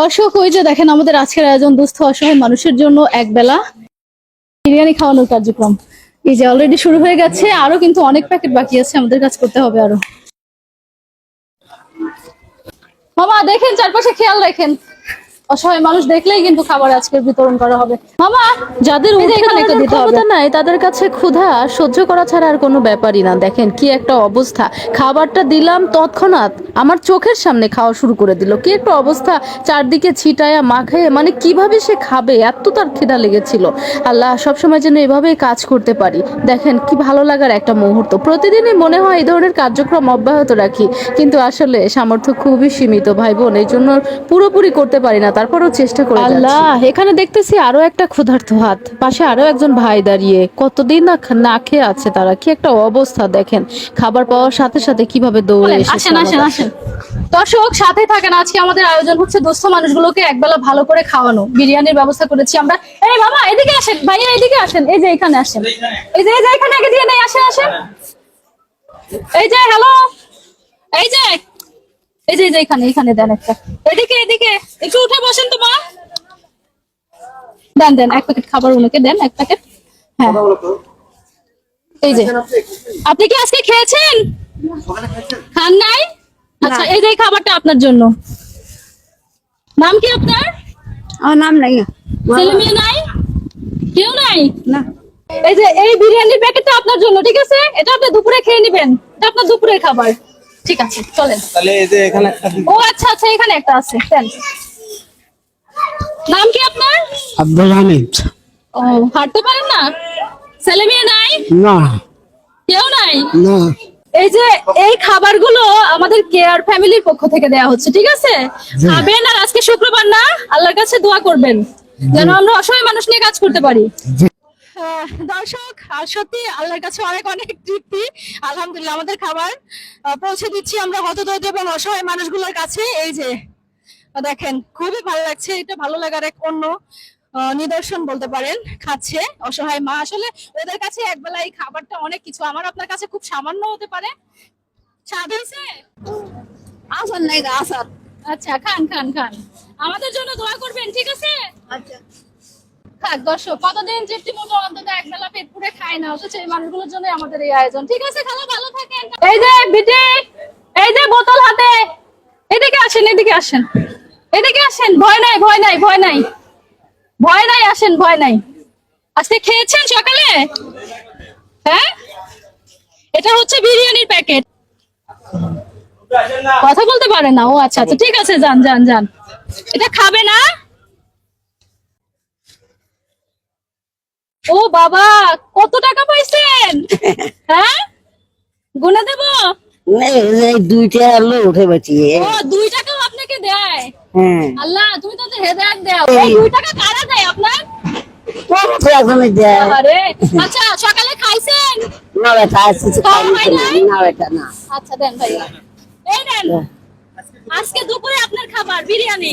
দর্শক, ওই যে দেখেন আমাদের আজকের আয়োজন দুস্থ অসহায় মানুষের জন্য একবেলা বিরিয়ানি খাওয়ানোর কার্যক্রম। এই যে অলরেডি শুরু হয়ে গেছে, আরও কিন্তু অনেক প্যাকেট বাকি আছে, আমাদের কাজ করতে হবে আরও। মামা, দেখেন চারপাশে খেয়াল রাখেন। অসহায় মানুষ দেখলেই কিন্তু খাবার আজকে বিতরণ করা হবে। মামা যাদের ক্ষমতা নাই তাদের কাছে ক্ষুধা সহ্য করা ছাড়া আর কোনো ব্যাপারই না। দেখেন কি একটা অবস্থা। খাবারটা দিলাম তৎক্ষণাৎ আমার চোখের সামনে খাওয়া শুরু করে দিল। কি একটা অবস্থা। চারদিকে ছিটায়া মাখায় মানে কীভাবে সে খাবে? এত তার খিদা লেগেছিল। আল্লাহ সবসময় যেন এভাবেই কাজ করতে পারি। দেখেন কি ভালো লাগার একটা মুহূর্ত। প্রতিদিনই মনে হয় এই ধরনের কার্যক্রম অব্যাহত রাখি। কিন্তু আসলে সামর্থ্য খুবই সীমিত ভাই বোন এই জন্য পুরোপুরি করতে পারি না। তারপরও চেষ্টা করে আল্লাহ এখানে দেখতেছি আরও একটা ক্ষুধার্ত হাত। পাশে আরও একজন ভাই দাঁড়িয়ে কতদিন না না খেয়ে আছে তারা? কি একটা অবস্থা দেখেন। খাবার পাওয়ার সাথে সাথে কীভাবে দৌড়ে আসেন আসেন। আসেন। দর্শক সাথে থাকেন আজকে আমাদের আয়োজন হচ্ছে দুস্থ মানুষগুলোকে একবেলা ভালো করে খাওয়ানো। বিরিয়ানির ব্যবস্থা করেছি আমরা। এই বাবা এদিকে আসেন। ভাইয়া এদিকে আসেন। এই যে এখানে আসেন। এই যে এই যে এখানে আগে দিয়ে নেই আসেন আসেন। এই যে হ্যালো এই যে এই যে এই যে এখানে এখানে দেন একটা। এদিকে এদিকে একটু উঠে বসেন তো মা। দেন দেন এক প্যাকেট খাবার উনাকে দেন এক প্যাকেট হ্যাঁ। এই যে। আপনি কি আজকে খেয়েছেন? খান নাই? আচ্ছা এই যে খাবারটা আপনার জন্য। নাম কি আপনার? আমার নাম নাই। ছেলে মেয়ে নাই? কেউ নাই? না। এই যে এই বিরিয়ানির প্যাকেটটা আপনার জন্য ঠিক আছে? এটা আপনি দুপুরে খেয়ে নেবেন। এটা আপনার দুপুরের খাবার। ঠিক আছে চলেন। তাহলে এই যে এখানে একটা ও আচ্ছা আচ্ছা এখানে একটা আছে দেন। নাম কি আপনার? আব্দুল হামিদ। ও হাঁটতে পারেন না? ছেলে মেয়ে নাই? না। কেউ নাই? না। এই যে এই খাবারগুলো আমাদের কেয়ার ফ্যামিলির পক্ষ থেকে দেয়া হচ্ছে ঠিক আছে? খাবেন আর আজকে শুক্রবার না আল্লাহর কাছে দোয়া করবেন যেন আমরা অসহায় মানুষ নিয়ে কাজ করতে পারি। দর্শক সত্যি আল্লাহর কাছে অনেক অনেক তৃপ্তি। আলহামদুলিল্লাহ আমাদের খাবার পৌঁছে দিচ্ছি আমরা হতদরিদ্র এবং অসহায় মানুষগুলোর কাছে। এই যে দেখেন খুবই ভালো লাগছে। এটা ভালো লাগার এক অন্য নিদর্শন বলতে পারেন খাচ্ছে অসহায় মা। আসলে ওদের কাছে একবেলা এই খাবারটা অনেক কিছু। আমার আপনার কাছে খুব সামান্য হতে পারে। স্বাদ হয়েছে আসর নাই গা আচ্ছা খান খান খান। আমাদের জন্য দোয়া করবেন ঠিক আছে? আচ্ছা। মতো অন্তত পেট খায় না মানুষগুলোর আমাদের এই আয়োজন। ঠিক আছে ভালো থাকেন। এই যে বিটি এই যে বোতল হাতে, এদিকে আসেন এদিকে আসেন। এদিকে আসেন, ভয় নাই, ভয় ভয় ভয় নাই, আসেন, ভয় আজকে খেয়েছেন সকালে? হ্যাঁ? এটা হচ্ছে বিরিয়ানির প্যাকেট। কথা বলতে পারে না। ও আচ্ছা আচ্ছা ঠিক আছে, যান যান যান। এটা খাবে না? ও বাবা কত টাকা পাইছেন? হ্যাঁ? গুনে দেব? দুইটা আলো উঠে বাঁচিয়ে ও দুই টাকাও আপনাকে দেয়? হ্যাঁ। আল্লাহ তুমি তো হেদায়ত দাও। দুই টাকা কারা দেয় আপনার? আচ্ছা সকালে খাইছেন? না বেটা হয় নাই? না বেটা না। আচ্ছা দেন ভাইয়া। এই দেন আজকে দুপুরে আপনার খাবার বিরিয়ানি।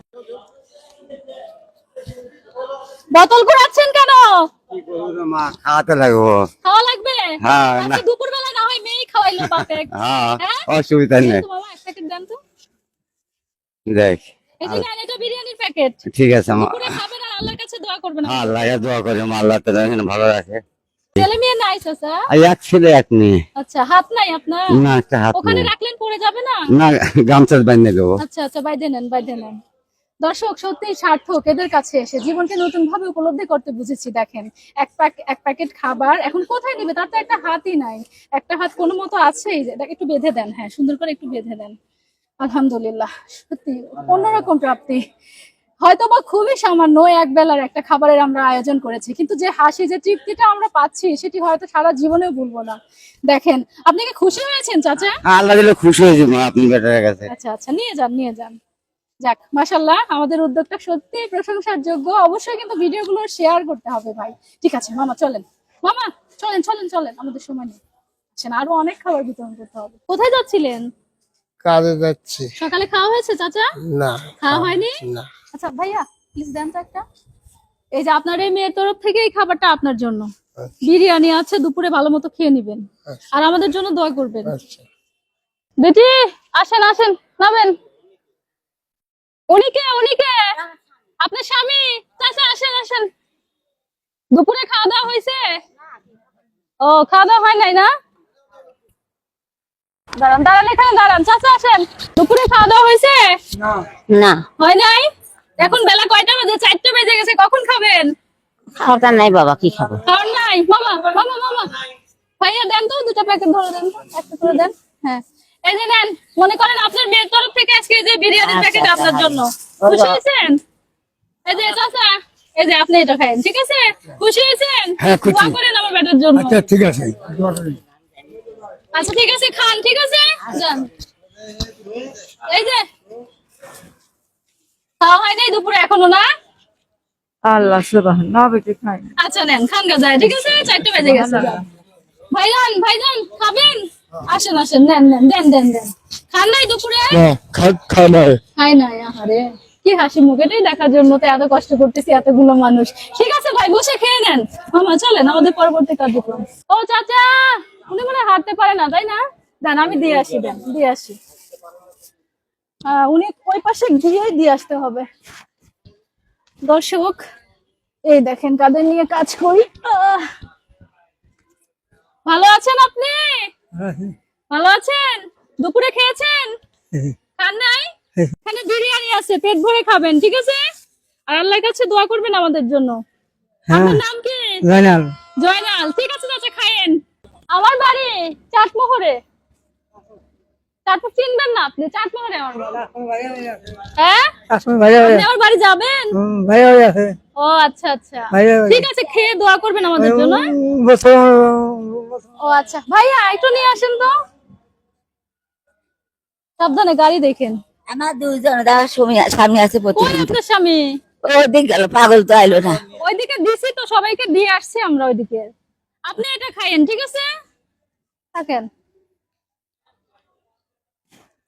বোতল ঘুরাচ্ছেন কেন? মা খাওয়াতে লাগবো। খাওয়া লাগবে? হ্যাঁ। আচ্ছা না। হয় মেয়ে খাওয়াইলো বাপে হ্যাঁ? অসুবিধা নেই। বাবা, এক প্যাকেট দেন তো। দেখ এই যে নেন, এটা বিরিয়ানির প্যাকেট ঠিক আছে মা। দুপুরে খাবেন আর আল্লাহর কাছে দোয়া করবেন আল্লাহকে দোয়া করি মা আল্লাহ তালা ভালো রাখে। ছেলে মেয়ে নাই চাচা? আর এক ছেলে এক মেয়ে। আচ্ছা হাত নাই আপনার? না একটা হাত ওখানে রাখলেন পড়ে যাবে না? না গামছা বানিয়ে দেবো আচ্ছা আচ্ছা নেন বাইদে নেন। দর্শক সত্যি সার্থক এদের কাছে এসে জীবনকে নতুন ভাবে উপলব্ধি করতে বুঝেছি দেখেন। এক প্যাক এক প্যাকেট খাবার এখন কোথায় নেবে? তার তো একটা হাতই নাই। একটা হাত কোনো মতো আছেই একটু বেঁধে দেন হ্যাঁ সুন্দর করে একটু বেঁধে দেন। আলহামদুলিল্লাহ সত্যি অন্যরকম প্রাপ্তি। হয়তো বা খুবই সামান্য এক বেলার একটা খাবারের আমরা আয়োজন করেছি কিন্তু যে হাসি যে তৃপ্তিটা আমরা পাচ্ছি সেটি হয়তো সারা জীবনে ভুলবো না। দেখেন আপনি কি খুশি হয়েছেন চাচা? আল্লাহ দিলে খুশি হয়েছি আপনি বেটার কাছে। আচ্ছা আচ্ছা নিয়ে যান নিয়ে যান। যাক মাশাল্লাহ আমাদের উদ্যোগটা সত্যি প্রশংসার যোগ্য অবশ্যই কিন্তু ভিডিওগুলো শেয়ার করতে হবে ভাই। ঠিক আছে মামা চলেন। মামা চলেন চলেন চলেন আমাদের সময় নেই। আসেন আরও অনেক খাবার বিতরণ করতে হবে। কোথায় যাচ্ছিলেন? কাজে যাচ্ছি। সকালে খাওয়া হয়েছে চাচা? না খাওয়া হয়নি? না। আচ্ছা ভাইয়া প্লিজ দেন তো একটা। এই যে আপনার এই মেয়ের তরফ থেকে এই খাবারটা আপনার জন্য। বিরিয়ানি আছে দুপুরে ভালো মতো খেয়ে নিবেন। আর আমাদের জন্য দোয়া করবেন। আচ্ছা। বেটি আসেন আসেন নামেন। উনিকে উনিকে! আপনার স্বামী! চাচা আসেন আসেন। দুপুরে খাওয়া দাওয়া হয়েছে? ও খাওয়া দাওয়া হয় নাই না? দাঁড়ান দাঁড়ান এখানে দাঁড়ান। চাচা আসেন। দুপুরে খাওয়া দাওয়া হয়েছে? না। হয় নাই? এখন বেলা কয়টা বাজে? চারটে বেজে গেছে কখন খাবেন? খাওয়াটা নাই বাবা কি খাব? খাওয়ার নাই? মামা মামা মামা। ভাইয়া দেন তো দুটো প্যাকেট ধরে দেন। একটা করে দেন। হ্যাঁ। এই যে নেন মনে করেন আপনার মেয়ের তরফ থেকে আজকে এই যে বিরিয়ানির আচ্ছা, প্যাকেট আচ্ছা, আপনার জন্য। খুশি হয়েছেন? এই যে চাচা এই যে আপনি এটা খাইন ঠিক আছে? খুশি হয়েছেন? হ্যাঁ, খুশি। দোয়া করেন আমার বেটার জন্য। আচ্ছা ঠিক আছে। আচ্ছা ঠিক আছে খান ঠিক আছে? যান। এই যে খাওয়া হয় নাই দুপুরে এখনও না? আল্লাহ সুবাহ না বেটি খাই আচ্ছা নেন খান গা যায় ঠিক আছে? চারটে বেজে গেছে। ভাইজান ভাইজান খাবেন? আসেন আসেন নেন নেন দেন দেন দেন। খান নাই দুপুরে? নাই। খাই নাই আহারে। কি হাসি মুখ এটাই দেখার জন্য তো এত কষ্ট করতেছি এতগুলো মানুষ। ঠিক আছে ভাই বসে খেয়ে নেন। মামা চলেন আমাদের পরবর্তী কার্যক্রম। ও চাচা উনি মনে হাঁটতে পারে না তাই না? দেন আমি দিয়ে আসি দেন দিয়ে আসি। উনি ওই পাশে গিয়ে দিয়ে আসতে হবে। দর্শক এই দেখেন কাদের নিয়ে কাজ করি? ভালো আছেন আপনি? ভালো আছেন? দুপুরে খেয়েছেন? খান নাই? এখানে বিরিয়ানি আছে পেট ভরে খাবেন ঠিক আছে? আর আল্লাহর কাছে দোয়া করবেন আমাদের জন্য। আপনার নাম কি? জানাল জয়নাল ঠিক আছে চাচা খায়েন আমার বাড়ি চাটমোহরে। চাটমোহর চিনবেন না আপনি চাটমোহরে আমার বাড়ি। হ্যাঁ? আমার বাড়ি যাবেন? ভাইয়া আছে। ও আচ্ছা আচ্ছা। ঠিক আছে খেয়ে দোয়া করবেন আমাদের জন্য। ও আচ্ছা। ভাইয়া একটু নিয়ে আসেন তো। সাবধানে গাড়ি দেখেন। আমার দুইজন দাদা স্বামী স্বামী আছে প্রতিদিন। আপনার স্বামী? ওদিক গেল পাগল তো আইলো না। ওইদিকে দিছি তো সবাইকে দিয়ে আসছি আমরা ওইদিকে। আপনি এটা খাইয়েন ঠিক আছে? থাকেন।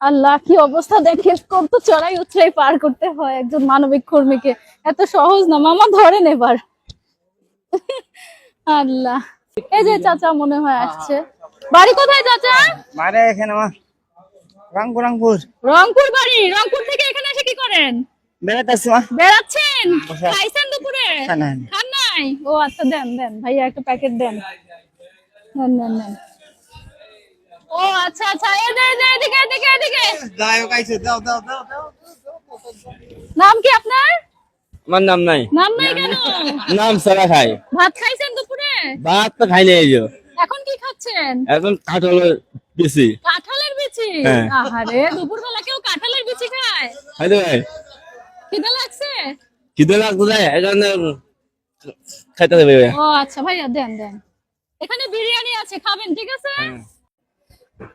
আল্লাহ কি অবস্থা দেখে কত চড়াই উতরাই পার করতে হয় একজন মানবিক কর্মীকে। এত সহজ না মামা ধরেন এবার। আল্লাহ। এই যে চাচা মনে হয় আসছে। বাড়ি কোথায় চাচা? মানে এখানে আমার রংপুর রংপুর রংপুর বাড়ি? রংপুর থেকে এখানে এসে কি করেন? বেড়াতে মা। বেড়াচ্ছেন? খাইছেন দুপুরে? খান নাই। ও আচ্ছা দেন দেন। ভাইয়া একটা প্যাকেট দেন। নেন নেন নেন। ও আচ্ছা আচ্ছা এই দে দে এদিকে এদিকে এদিকে যাই হোক আইছে দাও দাও দাও দাও নাম কি আপনার আমার নাম নাই নাম নাই কেন নাম সারা খাই ভাত খাইছেন দুপুরে ভাত তো খাই নাই যে। এখন কি খাচ্ছেন এখন কাঠল বেশি কাঁঠালের বিচি হ্যাঁ। আহারে দুপুরবেলা কেউ কাঁঠালের বিচি খায় খাইতে ভাই খিদে লাগছে খিদে যায় এখানে খাইতে দেবে ও আচ্ছা ভাইয়া দেন দেন এখানে বিরিয়ানি আছে খাবেন ঠিক আছে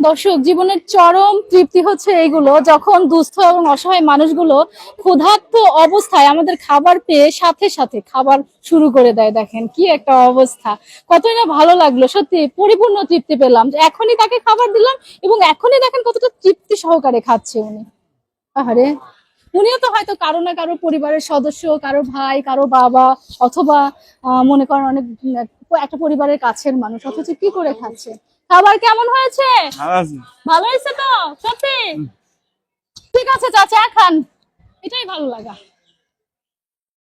দর্শক, জীবনের চরম তৃপ্তি হচ্ছে এইগুলো যখন দুস্থ এবং অসহায় মানুষগুলো ক্ষুধার্ত অবস্থায় আমাদের খাবার পেয়ে সাথে সাথে খাবার শুরু করে দেয়, দেখেন কি একটা অবস্থা। কতই না ভালো লাগল, সত্যি পরিপূর্ণ তৃপ্তি পেলাম। এখনই তাকে খাবার দিলাম এবং এখনই দেখেন কতটা তৃপ্তি সহকারে খাচ্ছে উনি। আহারে, উনিও তো হয়তো কারও না কারও পরিবারের সদস্য, কারও ভাই, কারও বাবা, অথবা মনে করেন অনেক, একটা পরিবারের কাছের মানুষ, অথচ কি করে খাচ্ছে? খাবার কেমন হয়েছে? ভালো হয়েছে তো? সত্যি? ঠিক আছে চাচা খান। এটাই ভালো লাগা।